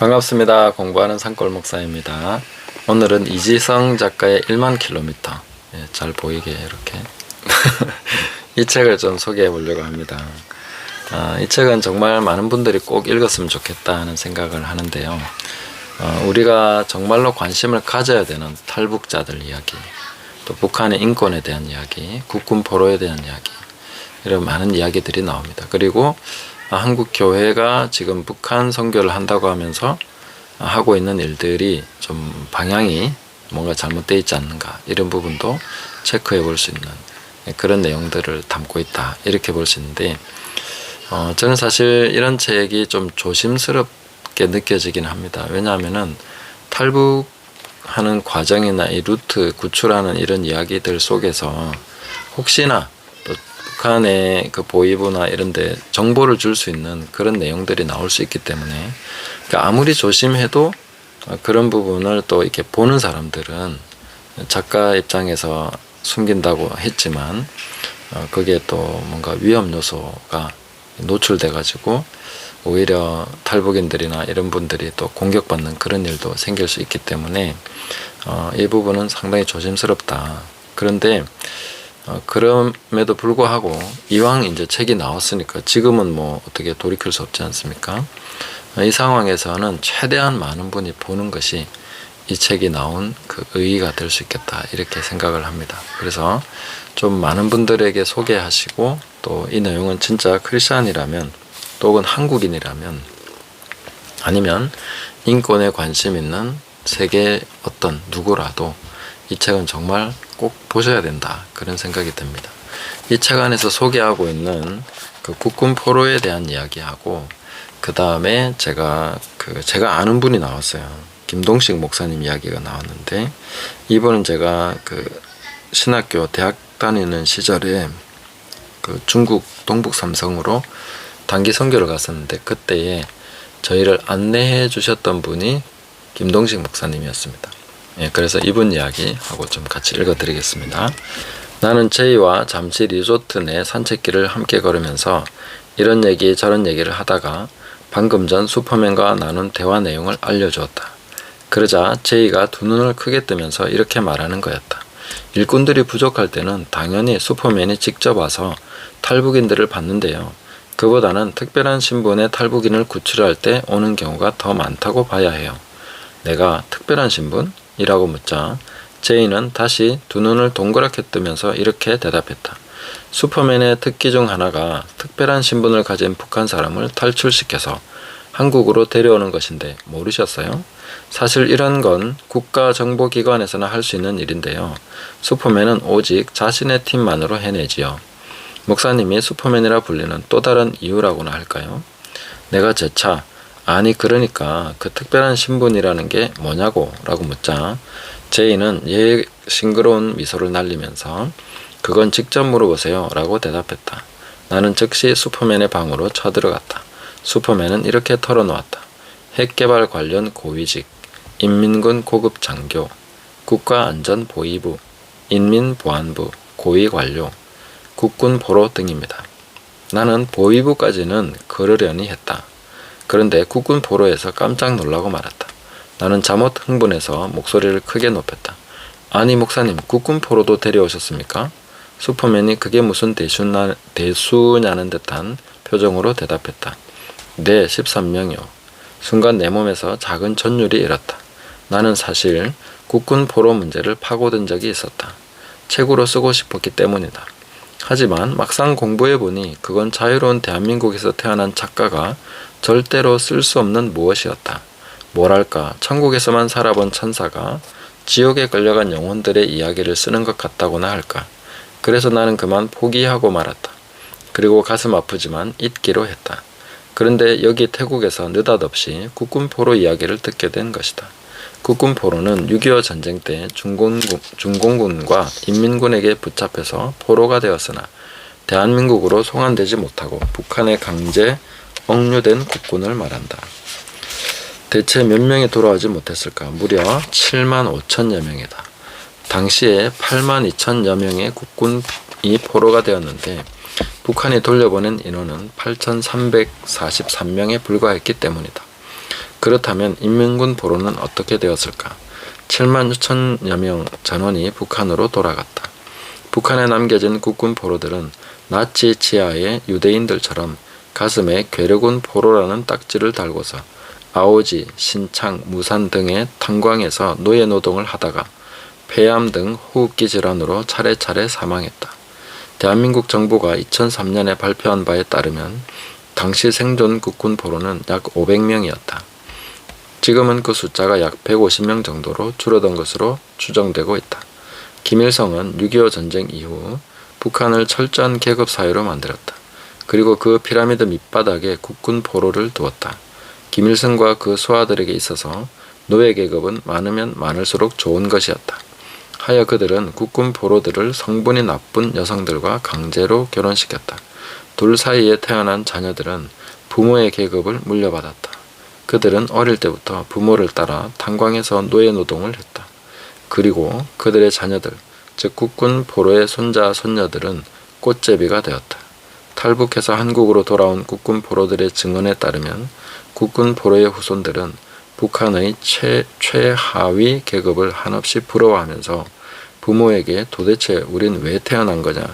반갑습니다. 공부하는 산골 목사입니다. 오늘은 이지성 작가의 1만 킬로미터 예, 잘 보이게 이렇게 이 책을 좀 소개해 보려고 합니다. 아, 이 책은 정말 많은 분들이 꼭 읽었으면 좋겠다 하는 생각을 하는데요. 어, 우리가 정말로 관심을 가져야 되는 탈북자들 이야기, 또 북한의 인권에 대한 이야기, 국군 포로에 대한 이야기, 이런 많은 이야기들이 나옵니다. 그리고 아, 한국 교회가 지금 북한 선교를 한다고 하면서 아, 하고 있는 일들이 좀 방향이 뭔가 잘못되어 있지 않는가 이런 부분도 체크해 볼 수 있는 그런 내용들을 담고 있다 이렇게 볼 수 있는데 어, 저는 사실 이런 책이 좀 조심스럽게 느껴지긴 합니다. 왜냐하면은 탈북하는 과정이나 이 루트 구출하는 이런 이야기들 속에서 혹시나 또 북한의 그 보위부나 이런데 정보를 줄 수 있는 그런 내용들이 나올 수 있기 때문에 그러니까 아무리 조심해도 어, 그런 부분을 또 이렇게 보는 사람들은 작가 입장에서 숨긴다고 했지만 어, 그게 또 뭔가 위험 요소가 노출돼 가지고 오히려 탈북인들이나 이런 분들이 또 공격받는 그런 일도 생길 수 있기 때문에 어, 이 부분은 상당히 조심스럽다. 그런데 어, 그럼에도 불구하고 이왕 이제 책이 나왔으니까 지금은 뭐 어떻게 돌이킬 수 없지 않습니까? 어, 이 상황에서는 최대한 많은 분이 보는 것이 이 책이 나온 그 의의가 될 수 있겠다 이렇게 생각을 합니다. 그래서 좀 많은 분들에게 소개하시고 또 이 내용은 진짜 크리스천이라면 또 혹은 한국인이라면 아니면 인권에 관심 있는 세계 어떤 누구라도 이 책은 정말 꼭 보셔야 된다 그런 생각이 듭니다. 이 책 안에서 소개하고 있는 그 국군 포로에 대한 이야기하고 그 다음에 제가 그 제가 아는 분이 나왔어요. 김동식 목사님 이야기가 나왔는데 이분은 제가 그 신학교 대학 다니는 시절에 그 중국 동북 삼성으로 단기 선교를 갔었는데 그때에 저희를 안내해 주셨던 분이 김동식 목사님이었습니다. 예, 그래서 이분 이야기 하고 좀 같이 읽어드리겠습니다. 나는 제이와 잠시 리조트 내 산책길을 함께 걸으면서 이런 얘기 저런 얘기를 하다가 방금 전 슈퍼맨과 나눈 대화 내용을 알려주었다. 그러자 제이가 두 눈을 크게 뜨면서 이렇게 말하는 거였다. 일꾼들이 부족할 때는 당연히 슈퍼맨이 직접 와서 탈북인들을 받는데요. 그보다는 특별한 신분의 탈북인을 구출할 때 오는 경우가 더 많다고 봐야 해요. 내가 특별한 신분? 이라고 묻자 제이는 다시 두 눈을 동그랗게 뜨면서 이렇게 대답했다. 슈퍼맨의 특기 중 하나가 특별한 신분을 가진 북한 사람을 탈출시켜서 한국으로 데려오는 것인데 모르셨어요? 사실 이런 건 국가정보기관에서나 할 수 있는 일인데요. 슈퍼맨은 오직 자신의 팀만으로 해내지요. 목사님이 슈퍼맨이라 불리는 또 다른 이유라고나 할까요? 내가 재차 아니 그러니까 그 특별한 신분이라는 게 뭐냐고 라고 묻자 제이는 얘 싱그러운 미소를 날리면서 그건 직접 물어보세요 라고 대답했다. 나는 즉시 슈퍼맨의 방으로 쳐들어갔다. 슈퍼맨은 이렇게 털어놓았다. 핵개발 관련 고위직, 인민군 고급 장교, 국가안전보위부, 인민보안부, 고위관료, 국군 보로 등입니다. 나는 보위부까지는 걸으려니 했다. 그런데 국군 보로에서 깜짝 놀라고 말았다. 나는 잠옷 흥분해서 목소리를 크게 높였다. 아니 목사님 국군 포로도 데려오셨습니까? 슈퍼맨이 그게 무슨 대수나, 대수냐는 듯한 표정으로 대답했다. 네 13명이요. 순간 내 몸에서 작은 전율이 일었다. 나는 사실 국군 포로 문제를 파고든 적이 있었다. 책으로 쓰고 싶었기 때문이다. 하지만 막상 공부해보니 그건 자유로운 대한민국에서 태어난 작가가 절대로 쓸 수 없는 무엇이었다. 뭐랄까, 천국에서만 살아본 천사가 지옥에 끌려간 영혼들의 이야기를 쓰는 것 같다고나 할까. 그래서 나는 그만 포기하고 말았다. 그리고 가슴 아프지만 잊기로 했다. 그런데 여기 태국에서 느닷없이 국군포로 이야기를 듣게 된 것이다. 국군포로는 6.25 전쟁 때 중공군, 중공군과 인민군에게 붙잡혀서 포로가 되었으나 대한민국으로 송환되지 못하고 북한에 강제 억류된 국군을 말한다. 대체 몇 명이 돌아오지 못했을까? 무려 7만 5천여 명이다. 당시에 8만 2천여 명의 국군이 포로가 되었는데 북한이 돌려보낸 인원은 8,343명에 불과했기 때문이다. 그렇다면 인민군 포로는 어떻게 되었을까? 7만 6천여 명 전원이 북한으로 돌아갔다. 북한에 남겨진 국군 포로들은 나치 지하의 유대인들처럼 가슴에 괴력군 포로라는 딱지를 달고서 아오지, 신창, 무산 등의 탄광에서 노예 노동을 하다가 폐암 등 호흡기 질환으로 차례차례 사망했다. 대한민국 정부가 2003년에 발표한 바에 따르면 당시 생존 국군 포로는 약 500명이었다. 지금은 그 숫자가 약 150명 정도로 줄어든 것으로 추정되고 있다. 김일성은 6.25 전쟁 이후 북한을 철저한 계급 사회로 만들었다. 그리고 그 피라미드 밑바닥에 국군 포로를 두었다. 김일성과 그 수하들에게 있어서 노예 계급은 많으면 많을수록 좋은 것이었다. 하여 그들은 국군 포로들을 성분이 나쁜 여성들과 강제로 결혼시켰다. 둘 사이에 태어난 자녀들은 부모의 계급을 물려받았다. 그들은 어릴 때부터 부모를 따라 탄광에서 노예 노동을 했다. 그리고 그들의 자녀들, 즉 국군 포로의 손자 손녀들은 꽃제비가 되었다. 탈북해서 한국으로 돌아온 국군 포로들의 증언에 따르면 국군 포로의 후손들은 북한의 최, 최하위 계급을 한없이 부러워하면서 부모에게 도대체 우린 왜 태어난 거냐?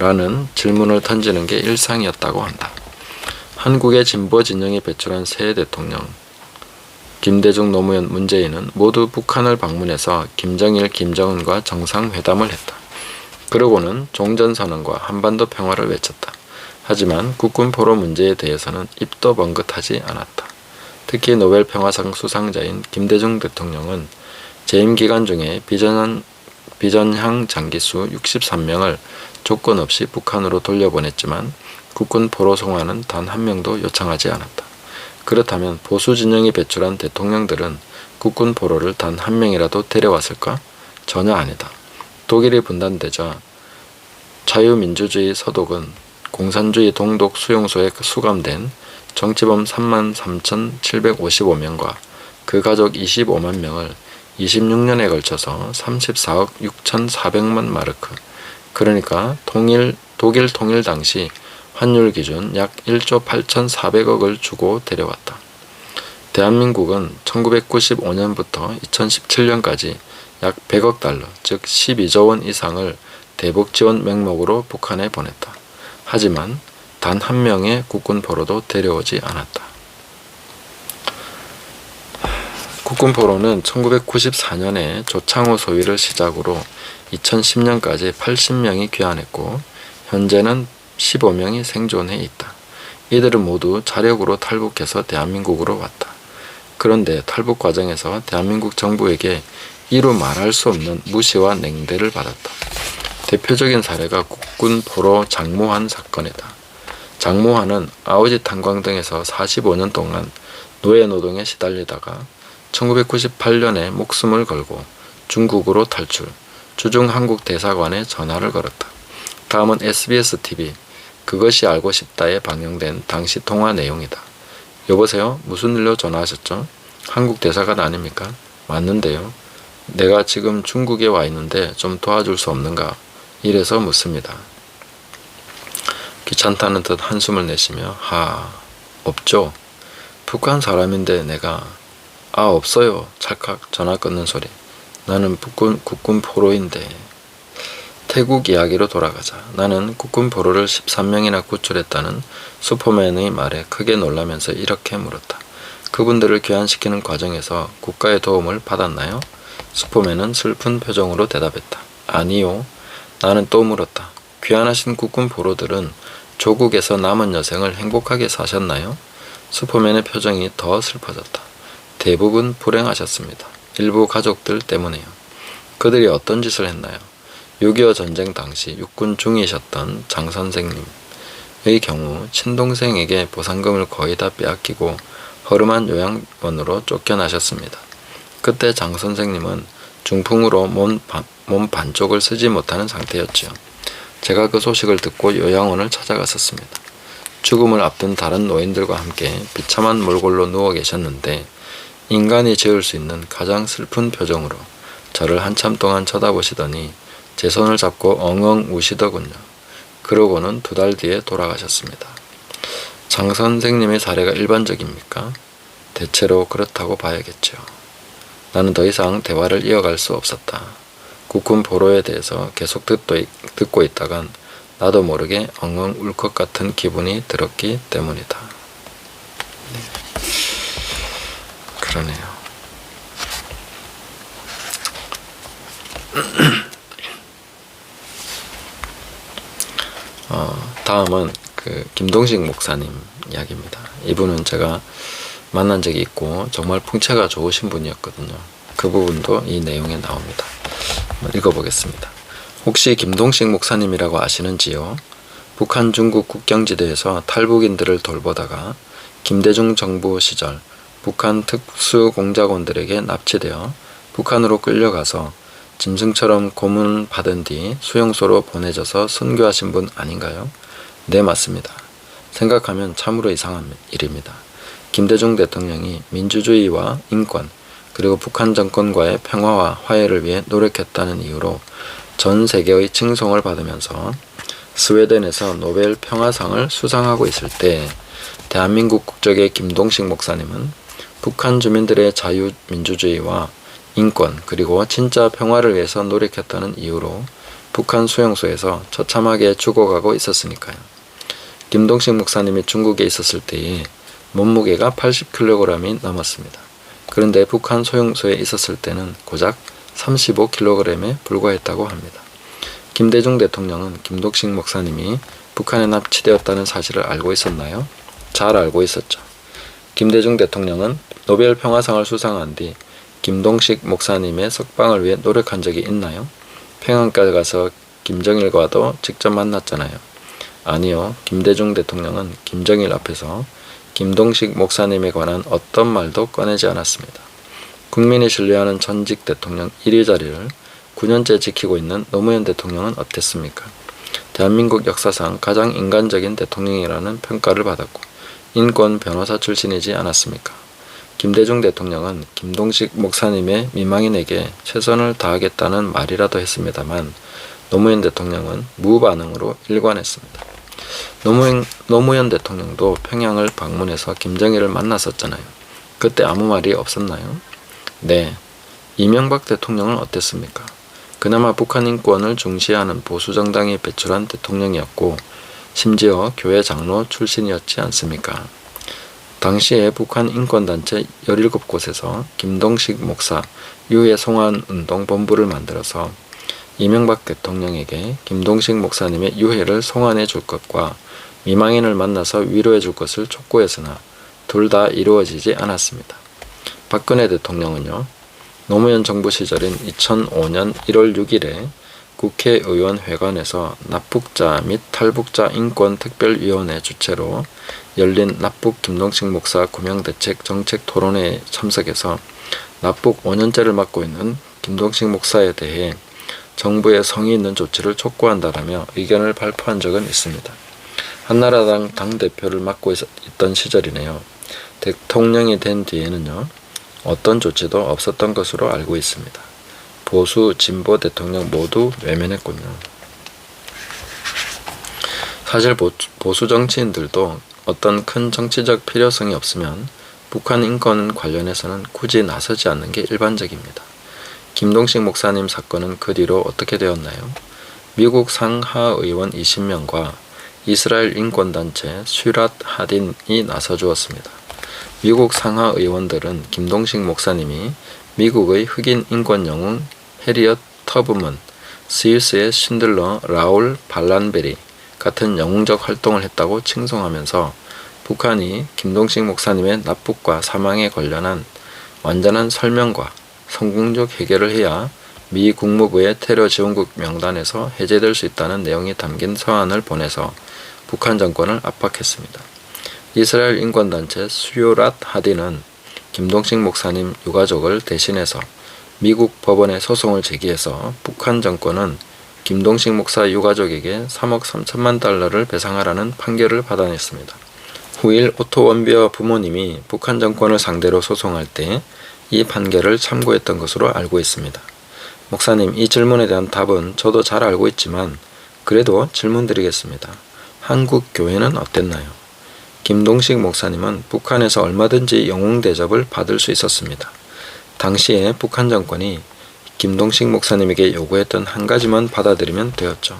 라는 질문을 던지는 게 일상이었다고 한다. 한국의 진보 진영이 배출한 새 대통령 김대중 노무현 문재인은 모두 북한을 방문해서 김정일 김정은과 정상회담을 했다. 그러고는 종전선언과 한반도 평화를 외쳤다. 하지만 국군 포로 문제에 대해서는 입도 번긋하지 않았다. 특히 노벨 평화상 수상자인 김대중 대통령은 재임 기간 중에 비전한, 비전향 장기수 63명을 조건 없이 북한으로 돌려보냈지만 국군 포로 송환은 단 한 명도 요청하지 않았다. 그렇다면 보수 진영이 배출한 대통령들은 국군 포로를 단 한 명이라도 데려왔을까? 전혀 아니다. 독일이 분단되자 자유민주주의 서독은 공산주의 동독 수용소에 수감된 정치범 33,755명과 그 가족 25만 명을 26년에 걸쳐서 34억 6,400만 마르크, 그러니까 통일, 독일 통일 당시 환율 기준 약 1조 8,400억을 주고 데려왔다. 대한민국은 1995년부터 2017년까지 약 100억 달러, 즉 12조 원 이상을 대북 지원 명목으로 북한에 보냈다. 하지만 단 한 명의 국군 포로도 데려오지 않았다. 국군 포로는 1994년에 조창호 소위를 시작으로 2010년까지 80명이 귀환했고 현재는 15명이 생존해 있다. 이들은 모두 자력으로 탈북해서 대한민국으로 왔다. 그런데 탈북 과정에서 대한민국 정부에게 이루 말할 수 없는 무시와 냉대를 받았다. 대표적인 사례가 국군 포로 장모한 사건이다. 장모한은 아우지 탄광 등에서 45년 동안 노예 노동에 시달리다가 1998년에 목숨을 걸고 중국으로 탈출, 주중 한국 대사관에 전화를 걸었다. 다음은 SBS TV 그것이 알고 싶다에 방영된 당시 통화 내용이다. 여보세요? 무슨 일로 전화하셨죠? 한국 대사관 아닙니까? 맞는데요. 내가 지금 중국에 와 있는데 좀 도와줄 수 없는가? 이래서 묻습니다. 귀찮다는 듯 한숨을 내쉬며 하 없죠. 북한 사람인데 내가 아 없어요. 찰칵 전화 끊는 소리. 나는 북군 국군 포로인데 태국 이야기로 돌아가자. 나는 국군 포로를 13명이나 구출했다는 슈퍼맨의 말에 크게 놀라면서 이렇게 물었다. 그분들을 귀환시키는 과정에서 국가의 도움을 받았나요? 슈퍼맨은 슬픈 표정으로 대답했다. 아니요. 나는 또 물었다. 귀환하신 국군 포로들은 조국에서 남은 여생을 행복하게 사셨나요? 슈퍼맨의 표정이 더 슬퍼졌다. 대부분 불행하셨습니다. 일부 가족들 때문에요. 그들이 어떤 짓을 했나요? 6.25 전쟁 당시 육군 중이셨던 장 선생님의 경우 친동생에게 보상금을 거의 다 빼앗기고 허름한 요양원으로 쫓겨나셨습니다. 그때 장 선생님은 중풍으로 몸, 몸 반쪽을 쓰지 못하는 상태였지요. 제가 그 소식을 듣고 요양원을 찾아갔었습니다. 죽음을 앞둔 다른 노인들과 함께 비참한 몰골로 누워 계셨는데 인간이 지을 수 있는 가장 슬픈 표정으로 저를 한참 동안 쳐다보시더니 제 손을 잡고 엉엉 우시더군요. 그러고는 두 달 뒤에 돌아가셨습니다. 장 선생님의 사례가 일반적입니까? 대체로 그렇다고 봐야겠죠. 나는 더 이상 대화를 이어갈 수 없었다. 국군 포로에 대해서 계속 듣고 있다간 나도 모르게 엉엉 울 것 같은 기분이 들었기 때문이다. 네. 그러네요. 어, 다음은 그 김동식 목사님 이야기입니다. 이분은 제가 만난 적이 있고 정말 풍채가 좋으신 분이었거든요. 그 부분도 이 내용에 나옵니다. 읽어보겠습니다. 혹시 김동식 목사님이라고 아시는지요? 북한 중국 국경지대에서 탈북인들을 돌보다가 김대중 정부 시절 북한 특수공작원들에게 납치되어 북한으로 끌려가서 짐승처럼 고문 받은 뒤 수용소로 보내져서 선교하신 분 아닌가요? 네, 맞습니다. 생각하면 참으로 이상한 일입니다. 김대중 대통령이 민주주의와 인권, 그리고 북한 정권과의 평화와 화해를 위해 노력했다는 이유로 전 세계의 칭송을 받으면서 스웨덴에서 노벨 평화상을 수상하고 있을 때 대한민국 국적의 김동식 목사님은 북한 주민들의 자유민주주의와 인권 그리고 진짜 평화를 위해서 노력했다는 이유로 북한 수용소에서 처참하게 죽어가고 있었으니까요. 김동식 목사님이 중국에 있었을 때에 몸무게가 80kg이 넘었습니다. 그런데 북한 소용소에 있었을 때는 고작 35kg에 불과했다고 합니다. 김대중 대통령은 김동식 목사님이 북한에 납치되었다는 사실을 알고 있었나요? 잘 알고 있었죠. 김대중 대통령은 노벨 평화상을 수상한 뒤 김동식 목사님의 석방을 위해 노력한 적이 있나요? 평양까지 가서 김정일과도 직접 만났잖아요. 아니요. 김대중 대통령은 김정일 앞에서 김동식 목사님에 관한 어떤 말도 꺼내지 않았습니다. 국민이 신뢰하는 전직 대통령 1위 자리를 9년째 지키고 있는 노무현 대통령은 어땠습니까? 대한민국 역사상 가장 인간적인 대통령이라는 평가를 받았고 인권 변호사 출신이지 않았습니까? 김대중 대통령은 김동식 목사님의 미망인에게 최선을 다하겠다는 말이라도 했습니다만 노무현 대통령은 무반응으로 일관했습니다. 노무현, 노무현 대통령도 평양을 방문해서 김정일을 만났었잖아요. 그때 아무 말이 없었나요? 네. 이명박 대통령은 어땠습니까? 그나마 북한 인권을 중시하는 보수 정당이 배출한 대통령이었고 심지어 교회 장로 출신이었지 않습니까? 당시에 북한 인권단체 17곳에서 김동식 목사 유해 송환 운동 본부를 만들어서 이명박 대통령에게 김동식 목사님의 유해를 송환해 줄 것과 미망인을 만나서 위로해 줄 것을 촉구했으나 둘 다 이루어지지 않았습니다. 박근혜 대통령은요. 노무현 정부 시절인 2005년 1월 6일에 국회의원 회관에서 납북자 및 탈북자 인권 특별위원회 주최로 열린 납북 김동식 목사 구명대책 정책 토론회에 참석해서 납북 5년째를 맡고 있는 김동식 목사에 대해 정부의 성의 있는 조치를 촉구한다라며 의견을 발표한 적은 있습니다. 한나라당 당대표를 맡고 있, 있던 시절이네요. 대통령이 된 뒤에는요. 어떤 조치도 없었던 것으로 알고 있습니다. 보수, 진보 대통령 모두 외면했군요. 사실 보, 보수 정치인들도 어떤 큰 정치적 필요성이 없으면 북한 인권 관련해서는 굳이 나서지 않는 게 일반적입니다. 김동식 목사님 사건은 그 뒤로 어떻게 되었나요? 미국 상하의원 20명과 이스라엘 인권단체 슈랏 하딘이 나서 주었습니다. 미국 상하 의원들은 김동식 목사님이 미국의 흑인 인권 영웅 해리엇 터브먼, 스위스의 신들러 라울 발란베리 같은 영웅적 활동을 했다고 칭송하면서 북한이 김동식 목사님의 납북과 사망에 관련한 완전한 설명과 성공적 해결을 해야 미 국무부의 테러 지원국 명단에서 해제될 수 있다는 내용이 담긴 서한을 보내서 북한 정권을 압박했습니다. 이스라엘 인권단체 수요랏 하디는 김동식 목사님 유가족을 대신해서 미국 법원에 소송을 제기해서 북한 정권은 김동식 목사 유가족에게 3억 3천만 달러를 배상하라는 판결을 받아냈습니다. 후일 오토 원비어 부모님이 북한 정권을 상대로 소송할 때 이 판결을 참고했던 것으로 알고 있습니다. 목사님, 이 질문에 대한 답은 저도 잘 알고 있지만 그래도 질문 드리겠습니다. 한국 교회는 어땠나요? 김동식 목사님은 북한에서 얼마든지 영웅 대접을 받을 수 있었습니다. 당시에 북한 정권이 김동식 목사님에게 요구했던 한 가지만 받아들이면 되었죠.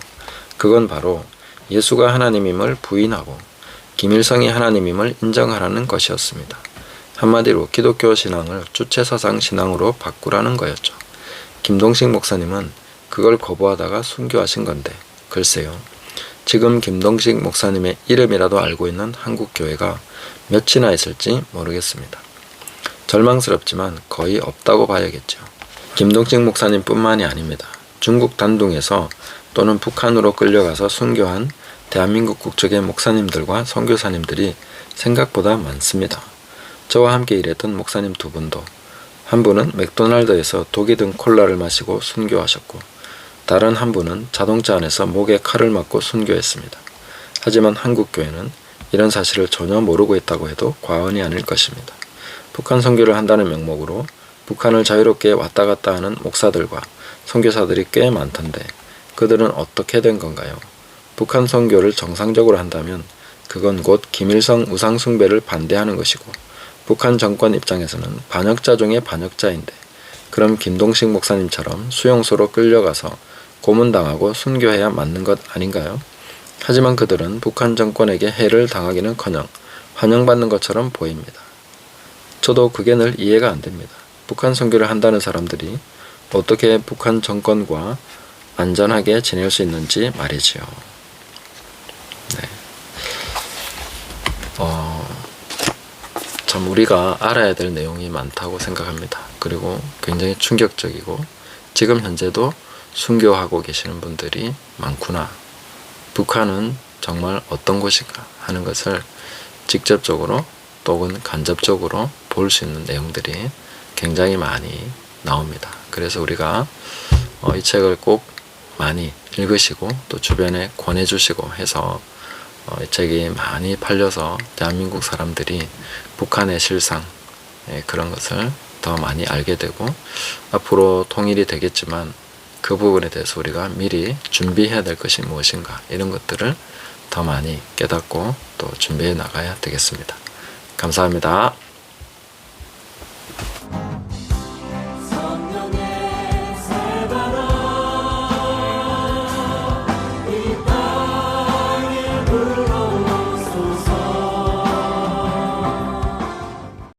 그건 바로 예수가 하나님임을 부인하고 김일성이 하나님임을 인정하라는 것이었습니다. 한마디로 기독교 신앙을 주체사상 신앙으로 바꾸라는 거였죠. 김동식 목사님은 그걸 거부하다가 순교하신 건데 글쎄요. 지금 김동식 목사님의 이름이라도 알고 있는 한국 교회가 몇이나 있을지 모르겠습니다. 절망스럽지만 거의 없다고 봐야겠죠. 김동식 목사님뿐만이 아닙니다. 중국 단둥에서 또는 북한으로 끌려가서 순교한 대한민국 국적의 목사님들과 선교사님들이 생각보다 많습니다. 저와 함께 일했던 목사님 두 분도 한 분은 맥도날드에서 독이 든 콜라를 마시고 순교하셨고 다른 한 분은 자동차 안에서 목에 칼을 맞고 순교했습니다. 하지만 한국 교회는 이런 사실을 전혀 모르고 있다고 해도 과언이 아닐 것입니다. 북한 선교를 한다는 명목으로 북한을 자유롭게 왔다 갔다 하는 목사들과 선교사들이 꽤 많던데 그들은 어떻게 된 건가요? 북한 선교를 정상적으로 한다면 그건 곧 김일성 우상 숭배를 반대하는 것이고 북한 정권 입장에서는 반역자 중의 반역자인데 그럼 김동식 목사님처럼 수용소로 끌려가서 고문당하고 순교해야 맞는 것 아닌가요? 하지만 그들은 북한 정권에게 해를 당하기는커녕 환영받는 것처럼 보입니다. 저도 그게 늘 이해가 안 됩니다. 북한 선교를 한다는 사람들이 어떻게 북한 정권과 안전하게 지낼 수 있는지 말이지요. 네. 어, 참 우리가 알아야 될 내용이 많다고 생각합니다. 그리고 굉장히 충격적이고 지금 현재도 순교하고 계시는 분들이 많구나. 북한은 정말 어떤 곳인가 하는 것을 직접적으로 또는 간접적으로 볼 수 있는 내용들이 굉장히 많이 나옵니다. 그래서 우리가 어, 이 책을 꼭 많이 읽으시고 또 주변에 권해주시고 해서 어, 이 책이 많이 팔려서 대한민국 사람들이 북한의 실상 예, 그런 것을 더 많이 알게 되고 앞으로 통일이 되겠지만 그 부분에 대해서 우리가 미리 준비해야 될 것이 무엇인가 이런 것들을 더 많이 깨닫고 또 준비해 나가야 되겠습니다. 감사합니다.